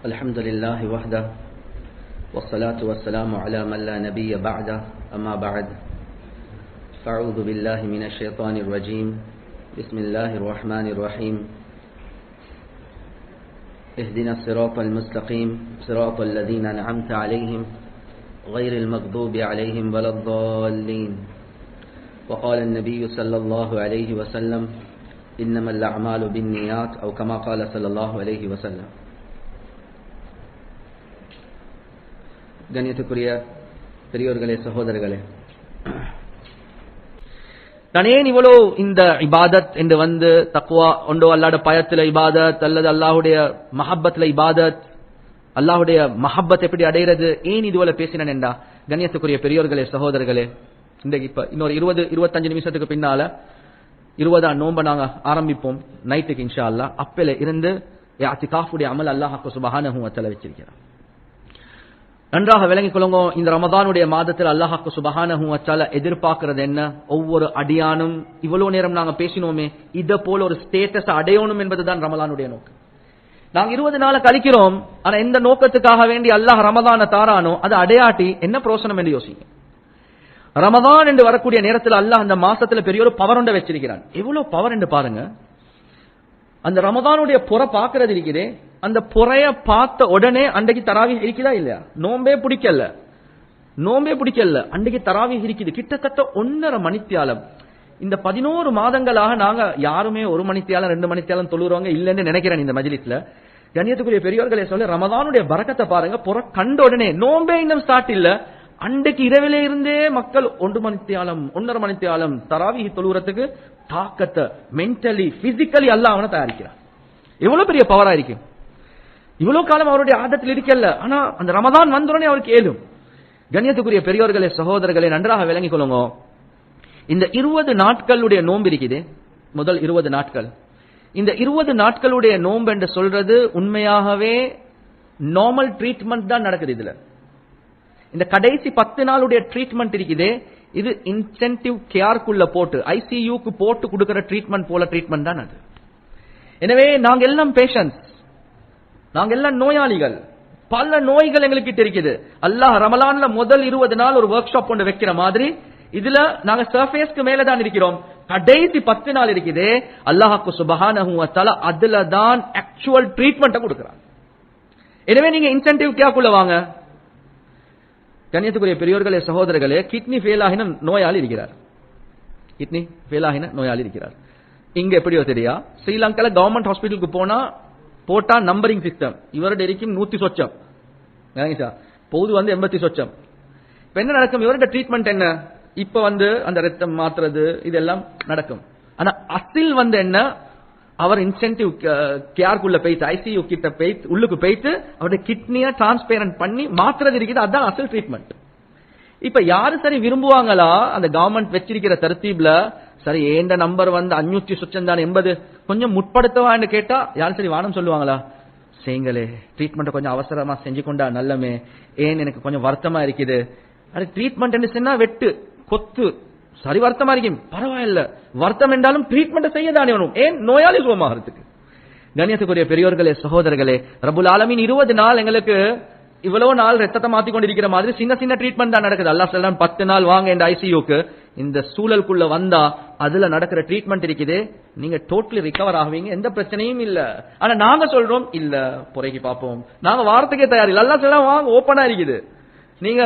الحمد لله وحده والصلاة والسلام على من لا نبي بعده أما بعد. فأعوذ بالله من الشيطان الرجيم. بسم الله الرحمن الرحيم. اهدنا الصراط المستقيم صراط الذين أنعمت عليهم غير المغضوب عليهم ولا الضالين. وقال النبي صلى الله عليه وسلم إنما الأعمال بالنيات أو كما قال صلى الله عليه وسلم. கண்ணியத்துக்குரிய பெரியோர்களே சகோதரர்களே நான் ஏன் இவ்வளோ இந்த இபாதத் என்று வந்து தக்குவா ஒன்றோ அல்லாட பயத்துல இபாதத் அல்லது அல்லாஹுடைய மஹப்பத்தில் இபாதத் அல்லாஹுடைய மஹப்பத் எப்படி அடைகிறது ஏன் இதுவரை பேசினேன் என்றா கண்ணியத்துக்குரிய பெரியோர்களே சகோதரர்களே இந்த இப்ப இன்னொரு இருபது இருபத்தஞ்சு நிமிஷத்துக்கு பின்னால இருபதாம் நோம்ப நாங்க ஆரம்பிப்போம் நைட்டுக்கு இன்ஷா அல்லா அப்பல இருந்து அமல் அல்லாஹாக்கு சுபஹானஹும் வச்சல வச்சிருக்கிறோம் நன்றாக விளங்கிக் கொள்ளுங்க இந்த ரமதானுடைய மாதத்தில் அல்லாஹாக்கு சுபஹானஹும் வச்சால எதிர்பார்க்கிறது என்ன? ஒவ்வொரு அடியானும் இவ்வளவு நேரம் நாங்க பேசினோமே இத போல ஒரு ஸ்டேட்டஸ் அடையணும் என்பதுதான் ரமதானுடைய நோக்கம். நாங்க இருபது நாளை கழிக்கிறோம் ஆனா எந்த நோக்கத்துக்காக வேண்டி அல்லாஹ் ரமதான தாரானோ அது அடையாட்டி என்ன பிரோசனம் என்று யோசிங்க. ரமதான் என்று வரக்கூடிய நேரத்தில் அல்லாஹ் அந்த மாசத்துல பெரிய ஒரு பவர் ஒன்றை வச்சிருக்கிறான். எவ்வளவு பவர் என்று பாருங்க. அந்த ரமதானுடைய புற பாக்குறது இருக்கிறேன் அந்த புறைய பார்த்த உடனே அன்றைக்கு தராவி இருக்குதா இல்லையா? நோம்பே பிடிக்கல. நோம்பே பிடிக்கல. அன்றைக்கு தராவி இருக்குது. கிட்டத்தட்ட ஒன்னரை மணித்தியாலம். இந்த பதினோரு மாதங்களாக நாங்க யாருமே ஒரு மணித்தியாலம் ரெண்டு மணித்தியாலம் தொழுறவங்க இல்லைன்னு நினைக்கிறேன் இந்த மஜிலிஸ்ல. கண்ணியத்துக்குரிய பெரியவர்களை சொல்ல ரமதானுடைய பறக்கத்தை பாருங்க. புற கண்ட உடனே நோம்பே இன்னும் ஸ்டார்ட் இல்ல. அன்றைக்கு இரவில இருந்தே மக்கள் ஒன்று மணித்தியாலம் ஒன்றரை மணித்தியாலம் தராவி தொழுகிறதுக்கு தாக்கத்தை மென்டலி பிசிக்கலி அல்ல அவனை தயாரிக்கிறான். எவ்வளவு பெரிய பவரா இருக்கு? இவ்வளவு காலம் அவருடைய ஆதத்தில் இருக்கல ஆனா அந்த ரமதான் வந்தோடனே அவருக்கு ஏழும். கண்ணியத்துக்குரிய பெரியோர்களே சகோதரர்களே நன்றாக விளங்கிக் கொள்ளுங்க. இந்த இருபது நாட்களுடைய நோன்பு இருக்குது. முதல் இருபது நாட்கள். இந்த இருபது நாட்களுடைய நோன்பு என்று சொல்றது உண்மையாகவே நார்மல் ட்ரீட்மெண்ட் தான் நடக்குது இதுல. இந்த கடைசி பத்து நாளுடைய ட்ரீட்மெண்ட் இருக்குது. இது இன்சென்டிவ் கேர்க்குள்ள போட்டு ஐசியூக்கு போட்டு கொடுக்கிற ட்ரீட்மெண்ட் போல ட்ரீட்மெண்ட் தான் அது. எனவே நாங்க எல்லாம் பேஷன்ஸ் நாங்க எல்லாம் நோயாளிகள். பல நோய்கள் எங்களுக்கு இருக்குது. அல்லாஹ் ரமலான்ல முதல் இருபது நாள் ஒரு ஒர்க் ஷாப் ஒன்று வைக்கிற மாதிரி இதுல நாங்க சர்ஃபேஸ்க்கு மேல தான் இருக்கிறோம். கடைசி பத்து நாள் இருக்குது. அல்லாஹாக்கு சுபஹான அதுல தான் ஆக்சுவல் ட்ரீட்மெண்ட்டை கொடுக்குறாங்க எனவே நீங்க இன்சென்டிவ் கேக்குள்ள வாங்க? கண்ணியத்துக்குரிய பெரியோர்களே சகோதரர்களே கிட்னி ஃபெயில் ஆகின நோயாளி இருக்கிறார். கிட்னி ஃபெயில் ஆகின நோயாளி இருக்கிறார். இங்க எப்படியோ தெரியா? ஸ்ரீலங்கால கவர்மெண்ட் ஹாஸ்பிட்டலுக்கு போனா போட்டா நம்பரிங் சிஸ்டம் இவருடைய இருக்கும் நூத்தி சொச்சம். பொது வந்து எண்பத்தி சொச்சம். இப்ப என்ன நடக்கும்? இவருடைய ட்ரீட்மெண்ட் என்ன? இப்ப வந்து அந்த ரத்தம் மாத்துறது இதெல்லாம் நடக்கும். ஆனா அசில் வந்து என்ன? அவர் இன்சென்டிவ் கேர்க்குள்ள போயிட்டு ஐசியூ கிட்ட போயிட்டு உள்ளுக்கு போயிட்டு அவருடைய கிட்னிய டிரான்ஸ்பேரண்ட் பண்ணி மாத்துறது இருக்குது. அதுதான் அசல் ட்ரீட்மெண்ட் இப்ப யாரு சரி விரும்புவாங்களா? அந்த கவர்மெண்ட் வச்சிருக்கிற தரத்தீப்ல சரி ஏண்ட நம்பர் வந்து அஞ்சூத்தி சொச்சம் தான் எண்பது? கொஞ்சம் முற்படுத்தவான்னு கேட்டா யாரும் சரி வானம் சொல்லுவாங்களா? செய்யுங்களே ட்ரீட்மெண்ட் கொஞ்சம் அவசரமா செஞ்சு கொண்டா நல்லமே. ஏன் எனக்கு கொஞ்சம் வருத்தமா இருக்குது? அது ட்ரீட்மெண்ட் சொன்னா வெட்டு கொத்து. சரி வருத்தமா இருக்கும் பரவாயில்ல. வருத்தம் என்றாலும் ட்ரீட்மெண்ட் செய்ய தானே வேணும். ஏன்? நோயாளி சுகமாகிறதுக்கு. கணியத்துக்குரிய பெரியோர்களே சகோதரர்களே ரபுல் ஆலமின் இருபது நாள் எங்களுக்கு இவ்வளவு நாள் ரத்தத்தை மாத்தி கொண்டிருக்கிற மாதிரி சின்ன சின்ன ட்ரீட்மெண்ட் தான் நடக்குது. அல்லா செல்லாம் பத்து நாள் வாங்க இந்த ஐசியூக்கு இந்த சூழலுக்குள்ள வந்தா அதுல நடக்கிற ட்ரீட்மெண்ட் இருக்குது. நீங்க டோட்டலி ரிகவர் ஆகுவீங்க. எந்த பிரச்சனையும் இல்ல. ஆனா நாங்க சொல்றோம் இல்ல புறைக்கு பார்ப்போம் நாங்க வாரத்துக்கே தயார் இல்ல. அல்லா சொல்லலாம் வாங்க ஓப்பனா இருக்குது. நீங்க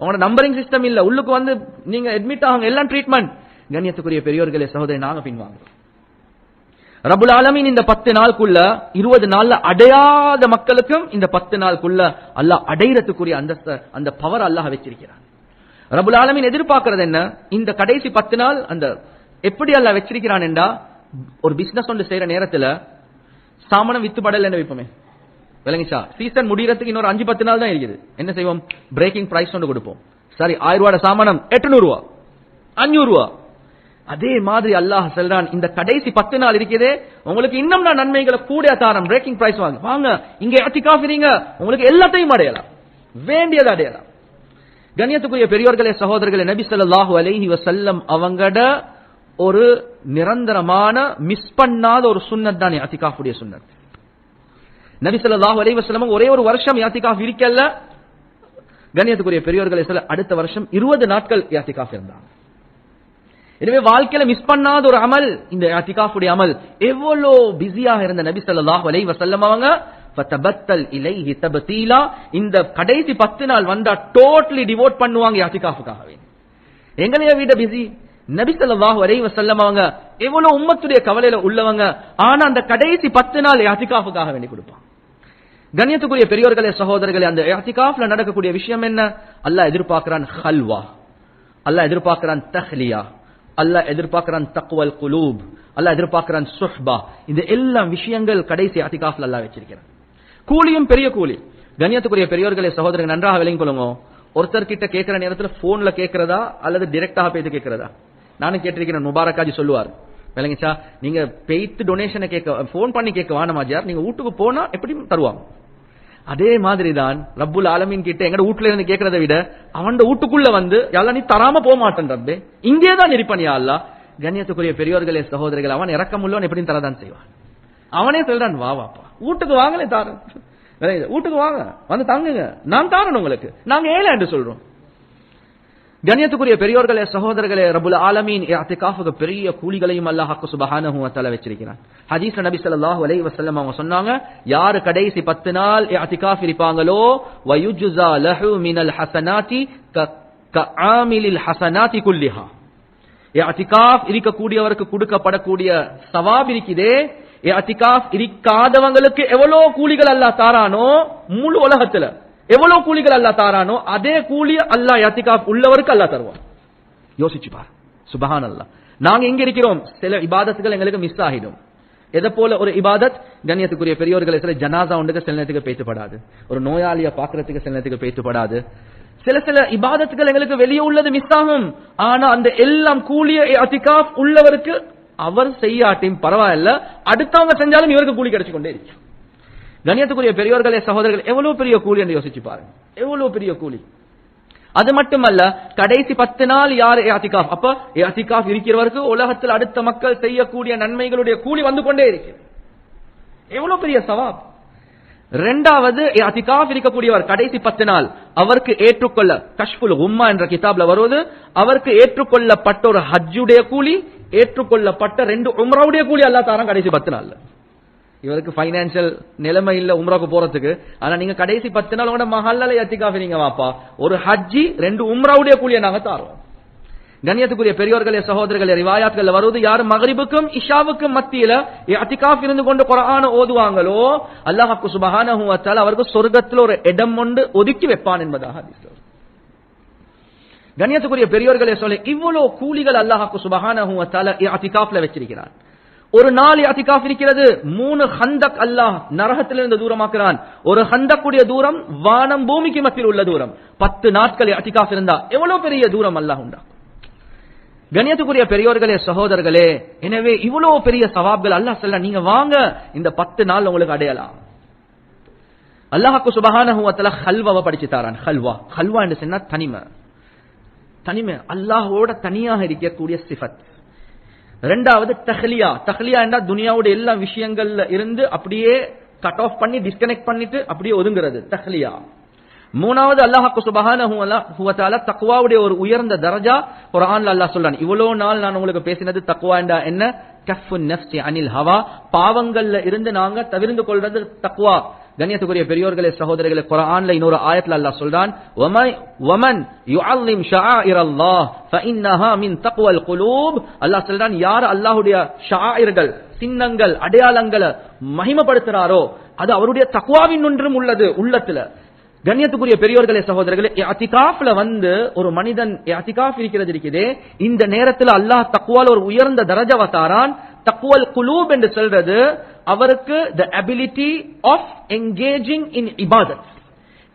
உங்களோட நம்பரிங் சிஸ்டம் இல்ல. உள்ளுக்கு வந்து நீங்க அட்மிட் ஆகுங்க. எல்லாம் ட்ரீட்மெண்ட் கண்ணியத்துக்குரிய பெரியோர்களே சகோதரி நாங்க பின்வாங்க ரபுல் ஆலமின் இந்த பத்து நாளுக்குள்ள இருபது நாள்ல அடையாத மக்களுக்கும் இந்த பத்து நாளுக்குள்ள அல்லாஹ் அடையறதுக்குரிய அந்த அந்த பவர் அல்லாஹ் வச்சிருக்கிறார் ரபுல் ஆலமின் எதிர்பார்க்கறது என்ன? இந்த கடைசி பத்து நாள் அந்த எப்படி அல்ல வச்சிருக்கிறான் என்றா ஒரு பிசினஸ் ஒன்று செய்யற நேரத்துல சாமனம் வித்து படல் என்ன வைப்போமே விளங்கிச்சா? சீசன் முடியறதுக்கு இன்னொரு அஞ்சு பத்து நாள் தான் இருக்குது. என்ன செய்வோம்? பிரேக்கிங் பிரைஸ் ஒன்று கொடுப்போம். சரி ஆயிரம் ரூபாய் சாமானம் எட்டுநூறு ரூபா அஞ்சூறு ரூபா அதே மாதிரி அல்லாஹ் செல்றான் இந்த கடைசி பத்து நாள் இருக்குதே உங்களுக்கு இன்னும் நான் நன்மைகளை கூட தாரம் பிரேக்கிங் பிரைஸ் வாங்க. வாங்க இங்க அத்திகாஃபிரீங்க உங்களுக்கு எல்லாத்தையும் அடையலாம். வேண்டியதை அடையலாம். கண்ணியத்துக்குரிய பெரியோர்களே சகோதரர்களே நபி சொல்லாஹு அலைஹி வசல்லம் அவங்கட ஒரு நிரந்தரமான மிஸ் பண்ணாத ஒரு சுண்ணத் தான் யாத்திகாஃபுடைய சுண்ணத். நபி சொல்லாஹு அலைஹி வசல்லம் ஒரே ஒரு வருஷம் யாத்திகாஃப் இருக்கல்ல கண்ணியத்துக்குரிய பெரியோர்களை சொல்ல அடுத்த வருஷம் இருபது நாட்கள் யாத்திகாஃப் இருந்தாங்க. எனவே வாழ்க்கையில மிஸ் பண்ணாத ஒரு அமல் இந்த யாத்திகாஃபுடைய அமல் எவ்வளவு பிஸியாக இருந்த நபி சொல்லாஹு அலைஹி வசல்லம் அவங்க இலைஹி தபதீலா. இந்த கடைசி பத்து நாள் வந்தா டோட்டலி டிவோட் பண்ணுவாங்க யாத்திகாஃபுக்காகவே எங்களைய வீட பிஸி நபி சொல்லாஹு அலைஹி வஸல்லம் அவங்க எவ்வளவு உம்மத்துடைய கவலையில உள்ளவங்க. ஆனா அந்த கடைசி பத்து நாள் யாத்திகாஃபுக்காக வேண்டி கொடுப்பாங்க. கண்ணியத்துக்குரிய பெரியோர்களே சகோதரர்களே அந்த யாத்திகாஃப்ல நடக்கக்கூடிய விஷயம் என்ன? அல்லாஹ் எதிர்பார்க்கிறான் ஹல்வா. அல்லாஹ் எதிர்பார்க்கிறான் தஹ்லியா. அல்லாஹ் எதிர்பார்க்கிறான் தக்வல் குலூப். அல்லாஹ் எதிர்பார்க்கிறான் சுஹ்பா. இந்த எல்லா விஷயங்கள் கடைசி யாத்திகாஃப்ல அல்லாஹ் வச்சிருக்கிறான். கூலியும் பெரிய கூலி. கண்ணியத்துக்குரிய பெரியோர்களே சகோதரர்கள் நன்றாக விளங்கிக் கொள்ளுங்க. ஒருத்தர் கிட்ட கேட்கிற நேரத்துல போன்ல கேட்கிறதா அல்லது டிரெக்டாக போயிட்டு கேட்கிறதா? நானும் கேட்டிருக்கிறேன் முபாரக்காஜி சொல்லுவார். விளங்கிச்சா? நீங்க பெய்த்து டொனேஷனை கேட்க போன் பண்ணி கேட்க வானமாஜியார் நீங்க வீட்டுக்கு போனா எப்படி தருவாங்க? அதே மாதிரி தான் ரப்புல் ஆலமின் கிட்ட எங்க வீட்டுல இருந்து கேட்கறத விட அவன் வீட்டுக்குள்ள வந்து எல்லாம் நீ தராம போக மாட்டேன் ரப்பே. இங்கே தான் இருப்பான் யா அல்லாஹ் கண்ணியத்துக்குரிய பெரியோர்களே சகோதரிகள் அவன் இறக்கம் உள்ளவன் எப்படி தரதான் செய்வான். அவனே சொல்றான் வா வாப்பா. வீட்டுக்கு வாங்கலே தாரன். வீட்டுக்கு வாங்க. வந்து தங்குங்க. நான் தாரன் உங்களுக்கு. நாங்க ஏழை என்று சொல்றோம். கண்ணியத்துக்குரிய பெரியோர்களே சகோதரர்களே ரபுல் ஆலமீன் இஅ்திகாஃபுக்கு பெரிய கூலிகளையும் அல்லாஹ் சுப்ஹானஹு வ தஆலா வச்சிருக்கிறான். ஹதீஸ் நபி ஸல்லல்லாஹு அலைஹி வஸல்லம் அவங்க சொன்னாங்க யார் கடைசி 10 நாள் அதிகாஃப் இருப்பாங்களோ வயுஜ்ஸா லஹு மினல் ஹஸனாத்தி கஆமிலில் ஹஸனாத்தி குல்லிஹா. இஅ்திகாஃப் இருக்கக்கூடியவருக்கு கொடுக்கப்படக்கூடிய சவாப் இருக்குதே இஅ்திகாஃப் இருக்காதவங்களுக்கு எவ்வளவு கூலிகள் அல்லாஹ் தாரானோ? முழு உலகத்துல. எவ்வளவு கூலிகள் அல்லாஹ் தாரானோ? அதே கூலி அல்லாஹ் இஅ்திகாஃப் உள்ளவருக்கு அல்லாஹ் தருவான். யோசிச்சு பாரு. சுபஹான் அல்லாஹ் நாங்க எங்க இருக்கிறோம். சில இபாதத்துகள் எங்களுக்கு மிஸ் ஆகிடும். எதை போல ஒரு இபாதத்? கண்ணியத்துக்குரிய பெரியோர்களை சில ஜனாசா ஒன்றுக்கு சில நேரத்துக்கு பேசப்படாது ஒரு நோயாளிய பாக்குறதுக்கு சில நேரத்துக்கு பேசப்படாது சில சில இபாதத்துகள் எங்களுக்கு வெளியே உள்ளது மிஸ் ஆகும். ஆனா அந்த எல்லாம் கூலிய அதிகாஃப் உள்ளவருக்கு அவர் செய்யாட்டியும் பரவாயில்ல அடுத்தவங்க செஞ்சாலும் இவருக்கு கூலி கிடைச்சு கொண்டே இருக்கு. கணியத்துக்குரிய பெரியோர்களே சகோதரர்கள் எவ்வளவு பெரிய கூலி என்று யோசிச்சு பாருங்க. எவ்வளவு பெரிய கூலி. அது மட்டுமல்ல கடைசி பத்து நாள் யார் யாத்திகாஃப் அப்ப யாத்திகாஃப் இருக்கிறவருக்கு உலகத்தில் அடுத்த மக்கள் செய்யக்கூடிய நன்மைகளுடைய கூலி வந்து கொண்டே இருக்கு. எவ்வளவு பெரிய சவாப். ரெண்டாவது யாத்திகாஃப் இருக்கக்கூடியவர் கடைசி பத்து நாள். அவருக்கு ஏற்றுக்கொள்ள கஷ்புல் உம்மா என்ற கிதாப்ல வருவது அவருக்கு ஏற்றுக்கொள்ளப்பட்ட ஒரு ஹஜ்ஜுடைய கூலி ஏற்றுக்கொள்ளப்பட்ட ரெண்டு உம்ராவுடைய கூலி அல்லா தாரம் கடைசி பத்து நாள்ல. இவருக்கு பைனான்சியல் நிலைமை இல்ல உம்ராக்கு போறதுக்கு. ஆனா நீங்க கடைசி பத்து நாள் உங்களோட மஹல்லால எத்திகாஃபி நீங்க வாப்பா. ஒரு ஹஜ்ஜி ரெண்டு உம்ராவுடைய கூலியை நாங்க தாரோம். கண்ணியத்துக்குரிய பெரியோர்களே சகோதரர்களே ரிவாயாத்கள் வருவது யார்? மகரிபுக்கும் இஷாவுக்கும் மத்தியில அத்திகாஃப் இருந்து கொண்டு குரான ஓதுவாங்களோ? அல்லாஹாக்கு சுபஹானஹு வ அவருக்கு சொர்க்கத்தில் ஒரு இடம் கொண்டு ஒதுக்கி வைப்பான் என்பதாக கண்ணியத்துக்குரிய பெரியோர்களே சொல்ல இவ்வளவு கூலிகள் அல்லாஹாக்கு சுபஹானஹு வ தஆலா அத்திகாஃப்ல வச்சிருக்கிறான் ஒரு நாள் அத்திகாஃப் இருக்கிறது மூணு ஹந்தக் அல்லாஹ் நரகத்திலிருந்து தூரமாக்குறான். ஒரு ஹந்தக்குடைய தூரம் வானம் பூமிக்கு மத்தியில் உள்ள தூரம். பத்து நாட்கள் அத்திகாஃப் இருந்தா எவ்வளவு பெரிய தூரம் அல்லாஹ் உண்டா கண்ணியத்துக்குரிய பெரியோர்களே சகோதரர்களே எனவே இவ்வளவு பெரிய சவாப்கள் அல்லாஹ் செல்ல நீங்க வாங்க இந்த பத்து நாள் உங்களுக்கு அடையலாம். அல்லாஹாக்கு சுபஹானஹு ஹல்வாவை படிச்சு தாரான். ஹல்வா. ஹல்வா என்று சொன்னா தனிமை. தனிமை. அல்லாஹோட தனியாக இருக்கக்கூடிய சிஃபத். ரெண்டாவது தஹ்லியா. தஹ்லியா என்றா துனியாவுடைய எல்லா விஷயங்கள்ல இருந்து அப்படியே கட் ஆஃப் பண்ணி டிஸ்கனெக்ட் பண்ணிட்டு அப்படியே ஒதுங்குறது. தஹ்லியா. மூணாவது அல்லாஹாக்கு சுபஹானஹு தக்குவாவுடைய தக்வாவுடைய ஒரு உயர்ந்த தரஜா குர்ஆன்ல அல்லாஹ் சொல்றான். இவ்வளவு நாள் நான் உங்களுக்கு பேசினது தக்குவா என்றா என்ன? கஃபு நஃப்ஸி அனில் ஹவா. பாவங்கள்ல இருந்து நாங்க தவிர்ந்து கொள்றது தக்வா. கண்ணியத்துக்குரிய பெரியோர்களே சகோதரர்களே குரான்ல இன்னொரு ஆயத்துல அல்லாஹ் சொல்றான் வமன் வமன் யுஅல்லிம் ஷஆயிரல்லாஹ் ஃபஇன்னஹா மின் தக்வல் குலூப். அல்லாஹ் சொல்றான் யார் அல்லாஹ்வுடைய ஷாயிர்கள் சின்னங்கள் அடையாளங்களை மகிமைப்படுத்துறாரோ அது அவருடைய தக்வாவின் ஒன்றும் உள்ளது உள்ளத்துல. கண்ணியத்துக்குரிய பெரியோர்களே சகோதரர்களே அத்திகாஃப்ல வந்து ஒரு மனிதன் அத்திகாஃப் இருக்கிறது இருக்குதே. இந்த நேரத்தில் அல்லாஹ் தக்குவால் ஒரு உயர்ந்த தரஜாவை தாரான் தக்குவல் குலூப் என்று சொல்றது அவருக்கு the ability of engaging in இபாதத்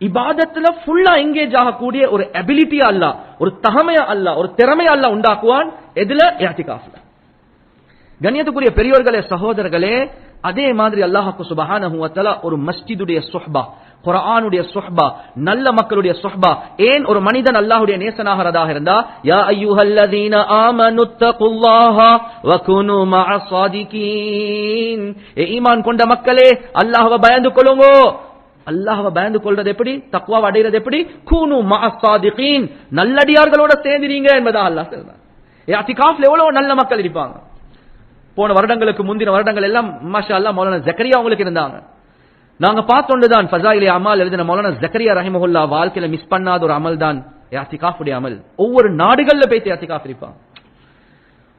இபாதத்துல ஃபுல்லா என்கேஜ் ஆகக்கூடிய ஒரு அபிலிட்டி அல்ல ஒரு தகமையா அல்ல ஒரு திறமையா அல்ல உண்டாக்குவான் எதுல? யாத்திகாஃப்ல கண்ணியத்துக்குரிய பெரியோர்களே சகோதரர்களே அதே மாதிரி அல்லாஹாக்கு சுபஹானஹு வத்தலா ஒரு மஸ்ஜிதுடைய சுஹ்பா குரானுடைய சுஹ்பா நல்ல மக்களுடைய சுஹ்பா. ஏன் ஒரு மனிதன் அல்லாஹுடைய நேசனாகிறதாக இருந்தா யா ஐயுஹல்லதீன ஆமனு தகுல்லாஹ வகுனு மஅஸ்ஸாதிகீன் ஏ ஈமான் கொண்ட மக்களே அல்லாஹ்வை பயந்து கொள்ளுங்கோ. அல்லாஹவை பயந்து கொள்றது எப்படி? தக்குவா அடைகிறது எப்படி? கூனு மஅஸ்ஸாதிகீன் நல்லடியார்களோட சேர்ந்துறீங்க என்பதா அல்லாஹ் சொல்றான். இஅ்திகாஃப்ல எவ்வளவு நல்ல மக்கள் இருப்பாங்க. போன வருடங்களுக்கு முந்தின வருடங்கள் எல்லாம் மாஷா அல்லா மௌலான ஜக்கரியா அவங்களுக்கு இருந்தாங்க. நாங்க பார்த்தோண்டுதான் ஃபசாயிலே அமல் எழுதின மௌலான ஜக்கரியா ரஹிமஹுல்லா வாழ்க்கையில மிஸ் பண்ணாத ஒரு அமல் தான் யாத்திகாஃபுடைய அமல். ஒவ்வொரு நாடுகள்ல போய் யாத்திகாஃப் இருப்பான்.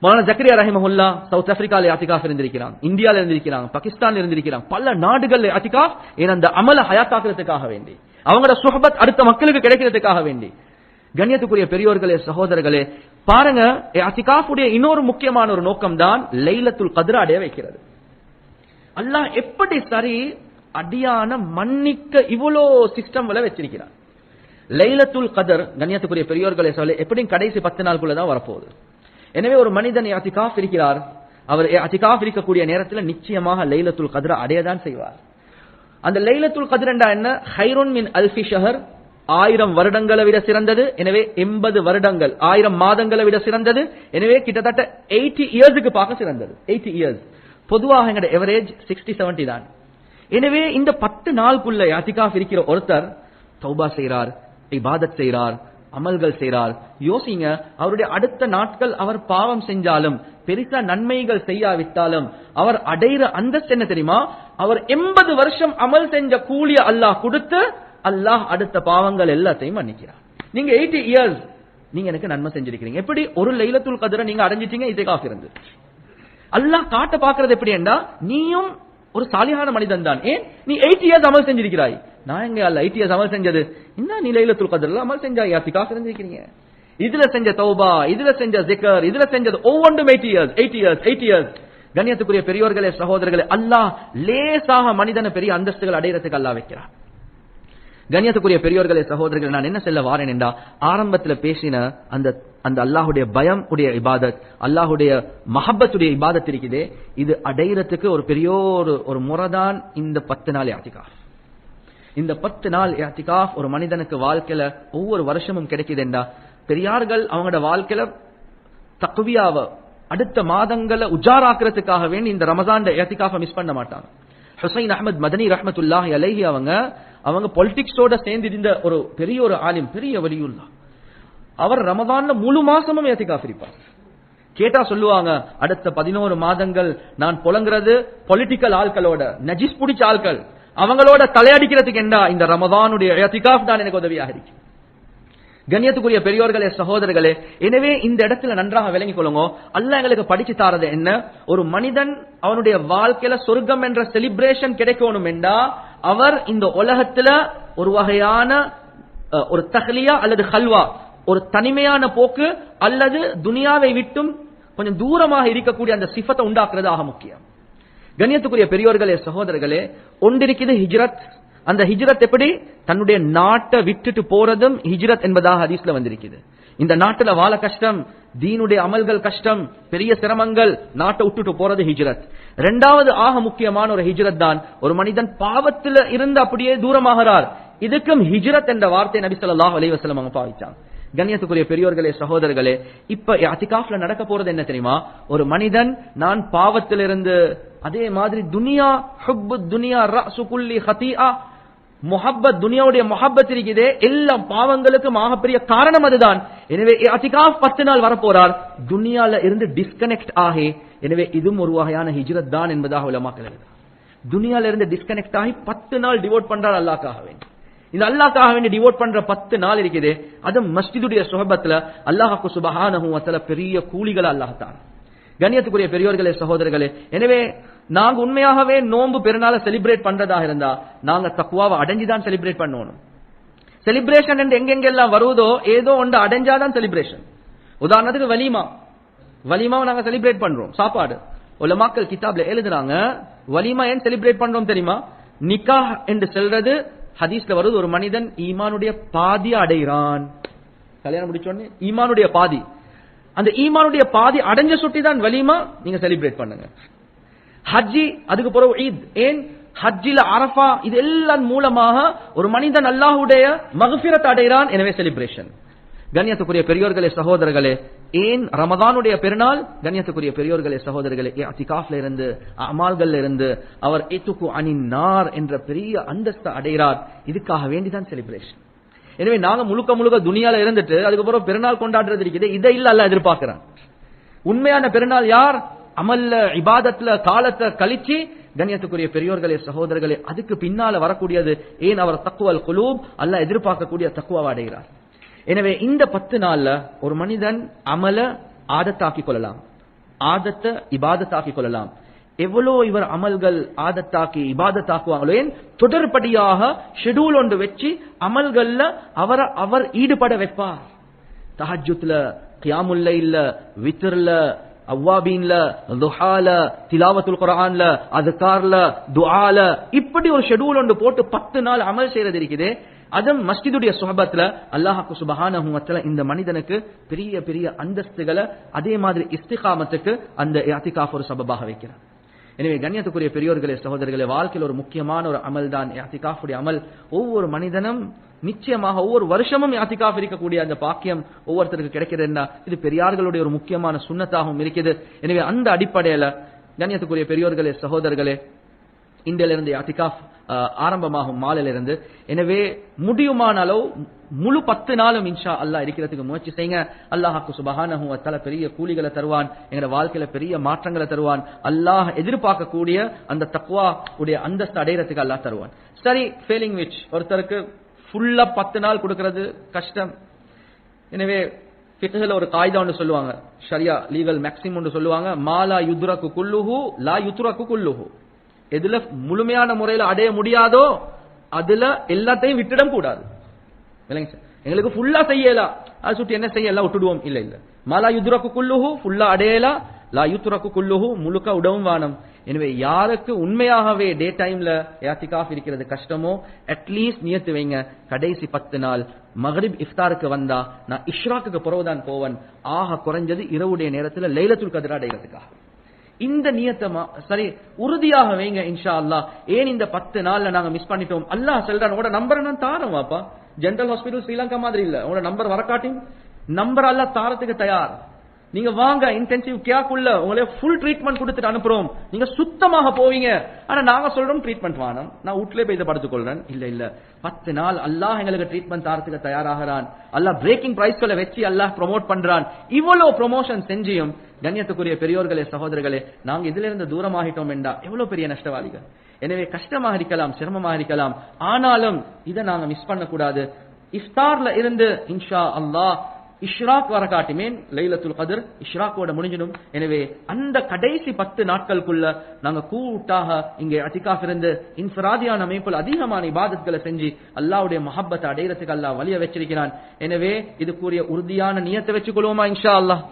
மௌலான ஜக்கரியா ரஹிமஹுல்லா சவுத் ஆப்பிரிக்கால யாத்திகாஃப் இருந்திருக்கிறான் இந்தியால இருந்திருக்கிறாங்க பாகிஸ்தான்ல இருந்திருக்கிறாங்க பல நாடுகள்ல யாத்திகாஃப் ஏன் அந்த அமல ஹயாத்தாக்குறதுக்காக வேண்டி அவங்களோட சுகபத் அடுத்த மக்களுக்கு கிடைக்கிறதுக்காக வேண்டி. கண்ணியத்துக்குரிய பெரியோர்களே சகோதரர்களே பாருங்க அத்திகாஃபுடைய இன்னொரு முக்கியமான ஒரு நோக்கம் தான் லைலத்துல் கதிர அடைய வைக்கிறது. அல்லாஹ் எப்படி சரி அடியான மன்னிக்க இவ்வளோ சிஸ்டம்ல வச்சிருக்கிறார். லைலத்துல் கதர் கண்ணியத்துக்குரிய பெரியோர்களை சொல்ல எப்படியும் கடைசி பத்து நாளுக்குள்ள தான் வரப்போகுது. எனவே ஒரு மனிதன் அதிகாஃப் இருக்கிறார். அவர் அதிகாஃப் இருக்கக்கூடிய நேரத்தில் நிச்சயமாக லைலத்துல் கதிர அடையதான் செய்வார். அந்த லைலத்துல் கதிரண்டா என்ன? ஹைரோன் மின் அல்ஃபி ஷஹர். ஆயிரம் வருடங்களை விட சிறந்தது. எனவே எண்பது வருடங்கள் ஆயிரம் மாதங்களை விட சிறந்தது. எனவே கிட்டத்தட்ட எயிட்டி இயர்ஸுக்கு பார்க்க சிறந்தது. எயிட்டி இயர்ஸ் பொதுவாக எங்களோட எவரேஜ் சிக்ஸ்டி செவன்டி தான். எனவே இந்த பத்து நாளுக்குள்ள யாத்திகாஃப் இருக்கிற ஒருத்தர் தௌபா செய்கிறார் இபாதத் செய்கிறார் அமல்கள் செய்கிறார் யோசிங்க அவருடைய அடுத்த நாட்கள் அவர் பாவம் செஞ்சாலும் பெருசா நன்மைகள் செய்யாவிட்டாலும் அவர் அடையிற அந்தஸ்து என்ன தெரியுமா? அவர் எண்பது வருஷம் அமல் செஞ்ச கூலிய அல்லாஹ் கொடுத்து அல்லாஹ் அடுத்த பாவங்கள் எல்லாத்தையும் மன்னிக்கிறார். நீங்க எயிட்டி இயர்ஸ் நீங்க எனக்கு நன்மை செஞ்சிருக்கீங்க எப்படி? ஒரு லைலத்துல் கதிர நீங்க அடைஞ்சிட்டீங்க இதை இருந்து அல்லாஹ் காட்ட பாக்குறது எப்படி என்றா நீயும் ஒரு சாலியான மனிதன் தான். ஏன்? நீ எயிட் இயர்ஸ் அமல் செஞ்சிருக்கிறாய். நான் எங்க அல்ல எயிட் இயர்ஸ் அமல் செஞ்சது? என்ன நீ லைலத்துல் அமல் செஞ்சாய்? அத்திகாஃப் செஞ்சிருக்கீங்க இதுல செஞ்ச தௌபா இதுல செஞ்ச ஜிக்கர் இதுல செஞ்சது ஒவ்வொன்றும் eight years eight years eight years கண்ணியத்துக்குரிய பெரியோர்களே சகோதரர்களே அல்லாஹ் லேசாக மனிதனை பெரிய அந்தஸ்துகள் அடையிறதுக்கு அல்லாஹ் வைக்கிறான். கண்ணியத்துக்குரிய பெரியோர்களே சகோதரர்கள் நான் என்ன சொல்ல வாரேன் என்றா ஆரம்பத்துல பேசின அந்த அந்த அல்லாஹுடைய பயம் உடைய இபாதத் அல்லாஹுடைய மஹப்பத்துடைய இபாதத் இருக்குதே. இது அடையிறதுக்கு ஒரு பெரிய ஒரு ஒரு முறைதான் இந்த பத்து நாள் யாத்திகாஃப் இந்த பத்து நாள் யாத்திகாஃப் ஒரு மனிதனுக்கு வாழ்க்கையில ஒவ்வொரு வருஷமும் கிடைக்குதுண்டா பெரியார்கள் அவங்களோட வாழ்க்கையில தக்குவியாவ அடுத்த மாதங்களை உஜாராக்குறதுக்காக வேண்டி இந்த ரமசான் யாத்திகாஃப மிஸ் பண்ண மாட்டாங்க. ஹுசைன் அஹமத் மதனி ரஹமத்துல்லாஹி அலைஹி அவங்க அவங்க பொலிட்டிக்ஸோட சேர்ந்து இருந்த ஒரு பெரிய ஒரு ஆலிம் பெரிய வலியுள்ளா அவர் ரமதான்ல முழு மாசமும் ஏத்திகாஃப் இருப்பார். கேட்டா சொல்லுவாங்க அடுத்த பதினோரு மாதங்கள் நான் புலங்குறது பொலிட்டிக்கல் ஆட்களோட நஜிஸ் பிடிச்ச ஆட்கள். அவங்களோட தலையடிக்கிறதுக்கு என்ன இந்த ரமதானுடைய ஏத்திகாஃப் தான் எனக்கு உதவியாக இருக்கு? கண்ணியத்துக்குரிய பெரியோர்களே சகோதரர்களே எனவே இந்த இடத்துல நன்றாக விளங்கிக் கொள்ளுங்க. அல்ல எங்களுக்கு படிச்சு தாரது என்ன? ஒரு மனிதன் அவனுடைய வாழ்க்கையில சொர்க்கம் என்ற செலிப்ரேஷன் கிடைக்கணும் என்றா அவர் இந்த உலகத்துல ஒரு வகையான ஒரு தஹ்லியா அல்லது ஹல்வா ஒரு தனிமையான போக்கு அல்லது துனியாவை விட்டும் கொஞ்சம் தூரமாக இருக்கக்கூடிய அந்த சிஃபத்தை உண்டாக்குறதாக முக்கியம். கண்ணியத்துக்குரிய பெரியோர்களே சகோதரர்களே ஒன்றிருக்கிறது ஹிஜ்ரத். அந்த ஹிஜ்ரத் எப்படி? தன்னுடைய நாட்டை விட்டுட்டு போறதும் ஹிஜ்ரத் என்பதாக ஹதீஸ்ல வந்திருக்கிறது. இந்த நாட்டுல வாழ கஷ்டம் தீனுடைய அமல்கள் கஷ்டம் பெரிய சிரமங்கள் நாட்டை விட்டுட்டு போறது ஹிஜ்ரத். ரெண்டாவது ஆக முக்கியமான ஒரு ஹிஜ்ரத் தான் ஒரு மனிதன் பாவத்துல இருந்து அப்படியே தூரமாகிறார். இதுக்கும் ஹிஜ்ரத் என்ற வார்த்தை நபி சொல்லாஹ் அலைவசலம் வஸல்லம் அவங்க பாவிச்சாங்க. கண்ணியத்துக்குரிய பெரியோர்களே சகோதரர்களே இப்ப அதிகாஃப்ல நடக்க போறது என்ன தெரியுமா? ஒரு மனிதன் நான் பாவத்திலிருந்து அதே மாதிரி துனியா ஹுப்பு துனியா ரஅசு குல்லி முஹப்பத் துனியாவுடைய முஹப்பத் இருக்குதே. எல்லா பாவங்களுக்கும் ஆகப்பெரிய காரணம் அதுதான். எனவே அத்திகாஃப் பத்து நாள் வரப்போறார். துனியால இருந்து டிஸ்கனெக்ட் ஆகி எனவே இதுவும் ஒரு வகையான ஹிஜ்ரத் தான் என்பதாக உலமாக்கள் துனியால இருந்து டிஸ்கனெக்ட் ஆகி பத்து நாள் டிவோட் பண்றார் அல்லாக்காக வேண்டி. இந்த அல்லாக்காக வேண்டி டிவோட் பண்ற பத்து நாள் இருக்குது. அது மஸ்ஜிதுடைய சுகபத்துல அல்லாஹாக்கு சுபஹானஹும் வ பெரிய கூலிகள் அல்லாஹ் தான் கண்ணியத்துக்குரிய பெரியோர்களே சகோதரர்களே எனவே நாங்க உண்மையாகவே நோன்பு பெருநாளை செலிப்ரேட் பண்றதாக இருந்தா நாங்க தக்குவாவை அடைஞ்சுதான் செலிப்ரேட் பண்ணணும். செலிப்ரேஷன் என்று எங்கெங்கெல்லாம் வருவதோ ஏதோ ஒன்று அடைஞ்சாதான் செலிப்ரேஷன் உதாரணத்துக்கு வலிமா. வலிமாவை நாங்க செலிப்ரேட் பண்றோம். சாப்பாடு. உள்ள மக்கள் கிதாப்ல எழுதுறாங்க வலிமா ஏன் செலிப்ரேட் பண்றோம் தெரியுமா? நிக்கா என்று செல்றது ஹதீஸ்ல வருது ஒரு மனிதன் ஈமானுடைய பாதி அடைகிறான். கல்யாணம் முடிச்சோடனே ஈமானுடைய பாதி. அந்த ஈமானுடைய பாதி அடைஞ்ச சுட்டி தான் வலிமா நீங்க செலிப்ரேட் பண்ணுங்க. ஹஜ்ஜி அதுக்கு பிறகு ஈத். ஏன்? ஹஜ்ஜில அரஃபா இது எல்லாம் மூலமாக ஒரு மனிதன் அல்லாஹ்வுடைய மகஃபிரத் அடைகிறான். எனவே செலிப்ரேஷன் கண்ணியத்துக்குரிய பெரியோர்களே சகோதரர்களே ஏன் ரமதானுடைய பெருநாள்? கண்ணியத்துக்குரிய பெரியோர்களே சகோதரர்களே அதிகாஃப்ல இருந்து அமால்கள்ல இருந்து அவர் ஏத்துக்கு அணின் நார் என்ற பெரிய அந்தஸ்தை அடைகிறார். இதுக்காக வேண்டிதான் செலிப்ரேஷன் எனவே நாங்க முழுக்க முழுக்க துணியால இருந்துட்டு அதுக்கப்புறம் பெருநாள் கொண்டாடுறது இருக்குது. இதை இல்ல அல்ல எதிர்பார்க்கிறேன். உண்மையான பெருநாள் யார்? அமல்ல இபாதத்துல காலத்தை கழிச்சு கண்ணியத்துக்குரிய பெரியோர்களே சகோதரர்களே அதுக்கு பின்னால வரக்கூடியது ஏன் அவர் தக்குவல் குலூப்? அல்ல எதிர்பார்க்கக்கூடிய தக்குவா அடைகிறார். எனவே இந்த பத்து நாள்ல ஒரு மனிதன் அமல ஆதத்தாக்கிக் கொள்ளலாம். ஆதத்தை இபாதத்தாக்கிக் கொள்ளலாம். எவ்வளோ இவர் அமல்கள் ஆதத்தாக்கி இபாதத்தாக்குவாங்களோ ஏன்? தொடர்படியாக ஷெடியூல் ஒன்று வச்சு அமல்கள்ல அவரை அவர் ஈடுபட வைப்பார். தஹஜுத்ல கியாமுல்ல இல்ல வித்திரல அவ்வாபீன்ல துஹால திலாவத்துல் குரான்ல அதுகார்ல துஆல இப்படி ஒரு ஷெடியூல் ஒன்று போட்டு பத்து நாள் அமல் செய்யறது இருக்குது. அதன் மஸ்ஜிதுடைய சுகபத்துல அல்லாஹாக்கு சுபஹானஹு இந்த மனிதனுக்கு பெரிய பெரிய அந்தஸ்துகளை அதே மாதிரி இஸ்திகாமத்துக்கு அந்த யாத்திகாஃப் ஒரு சபபாக வைக்கிறார். எனவே கண்ணியத்துக்குரிய பெரியோர்களே சகோதரர்களே வாழ்க்கையில் ஒரு முக்கியமான ஒரு அமல் தான் யாத்திகாஃபுடைய அமல். ஒவ்வொரு மனிதனும் நிச்சயமாக ஒவ்வொரு வருஷமும் யாத்திகாஃப் இருக்கக்கூடிய அந்த பாக்கியம் ஒவ்வொருத்தருக்கு கிடைக்கிறதுன்னா இது பெரியார்களுடைய ஒரு முக்கியமான சுண்ணத்தாகவும் இருக்குது எனவே அந்த அடிப்படையில கண்ணியத்துக்குரிய பெரியோர்களே சகோதரர்களே இந்தியிலிருந்து யாத்திகாஃப் ஆரம்பமாகும் மாலையிலிருந்து. எனவே முடியுமான அளவு முழு பத்து நாளும் இன்ஷா அல்லாஹ் இருக்கிறதுக்கு முயற்சி செய்யுங்க. அல்லாஹாக்கு சுபஹானஹு தல பெரிய கூலிகளை தருவான் எங்களோட வாழ்க்கையில பெரிய மாற்றங்களை தருவான். அல்லாஹ் எதிர்பார்க்கக்கூடிய அந்த தக்குவா உடைய அந்தஸ்து அடையிறதுக்கு அல்லாஹ் தருவான். சரி ஃபெயிலிங் விச் ஒருத்தருக்கு ஃபுல்லா பத்து நாள் கொடுக்கறது கஷ்டம். எனவே ஃபிக்ஹ்ல ஒரு காய்தா ஒன்று சொல்லுவாங்க. ஷரியா லீகல் மேக்ஸிமம் ஒன்று சொல்லுவாங்க. மாலா யுத்ரக்கு குல்லுஹு லா யுத்ரக்கு குல்லுஹு. எதுல முழுமையான முறையில அடைய முடியாதோ அதுல எல்லாத்தையும் விட்டுடம் கூடாது. எங்களுக்கு ஃபுல்லா செய்யலாம் அதை சுட்டி என்ன செய்யலாம்? விட்டுடுவோம். இல்ல இல்ல. மலா யுத்ரக்கு குல்லுஹு ஃபுல்லா அடையலாம் லா யுத்ரக்கு குல்லுஹு முழுக்க உடவும் வானம். எனவே யாருக்கு உண்மையாகவே டே டைம்ல யாத்திகாஃப் இருக்கிறது கஷ்டமோ அட்லீஸ்ட் நியத்து வைங்க. கடைசி பத்து நாள். மகரிப் இஃப்தாருக்கு வந்தா நான் இஷ்ராக்குக்கு பிறகுதான் போவன். ஆக குறைஞ்சது இரவுடைய நேரத்துல லைலத்துல் கதிரா அடைகிறதுக்காக இந்த நியத்தமா சரி உறுதியாக வைங்க இன்ஷா அல்லா ஏன் இந்த பத்து நாள்ல நாங்க மிஸ் பண்ணிட்டோம்? அல்லாஹ் சொல்றான் உங்களோட நம்பரை நான் தாரேன் வாப்பா. ஜென்ரல் ஹாஸ்பிட்டல் ஸ்ரீலங்கா மாதிரி இல்ல. உங்களோட நம்பர் வரக்காட்டி நம்பர் அல்ல தாரத்துக்கு தயார். நீங்க வாங்க இன்டென்சிவ் கேக்குள்ள உங்களே ஃபுல் ட்ரீட்மெண்ட் கொடுத்துட்டு அனுப்புறோம். நீங்க சுத்தமாக போவீங்க. ஆனா நாங்க சொல்றோம் ட்ரீட்மெண்ட் வேணும். நான் வீட்லயே போய் இதை படுத்துக்கொள்றேன் இல்ல இல்ல. பத்து நாள் அல்லாஹ் எங்களுக்கு ட்ரீட்மெண்ட் தாரத்துக்கு தயாராகிறான். அல்லாஹ் பிரேக்கிங் பிரைஸ்களை வச்சு அல்லாஹ் ப்ரொமோட் பண்றான். இவ்வளவு ப்ரொமோஷன் செஞ்சியும் கண்ணியத்துக்குரிய பெரியோர்களே சகோதரர்களே நாங்க இதுல இருந்து தூரமாகிட்டோம் என்றா எவ்வளவு பெரிய நஷ்டவாளிகள்? எனவே கஷ்டமாக இருக்கலாம் சிரமமாக இருக்கலாம். ஆனாலும் இதை நாங்க மிஸ் பண்ணக்கூடாது. இஃப்தார்ல இருந்து இன்ஷா அல்லாஹ் இஷ்ராக் வர காட்டுமேன் லைலத்துல் கதிர் இஷ்ராக்கோட முடிஞ்சிடும். எனவே அந்த கடைசி பத்து நாட்களுக்குள்ள நாங்க கூட்டாக இங்கே அதிகாஃப் இருந்து இன்சராதியான அமைப்பில் அதிகமான இபாதத்களை செஞ்சு அல்லாவுடைய மஹப்பத்தை அடையிறதுக்கு அல்லாஹ் வழிய வச்சிருக்கிறான். எனவே இதுக்குரிய உறுதியான நியத்தை வச்சுக்கொள்வோமா இன்ஷா அல்லாஹ்?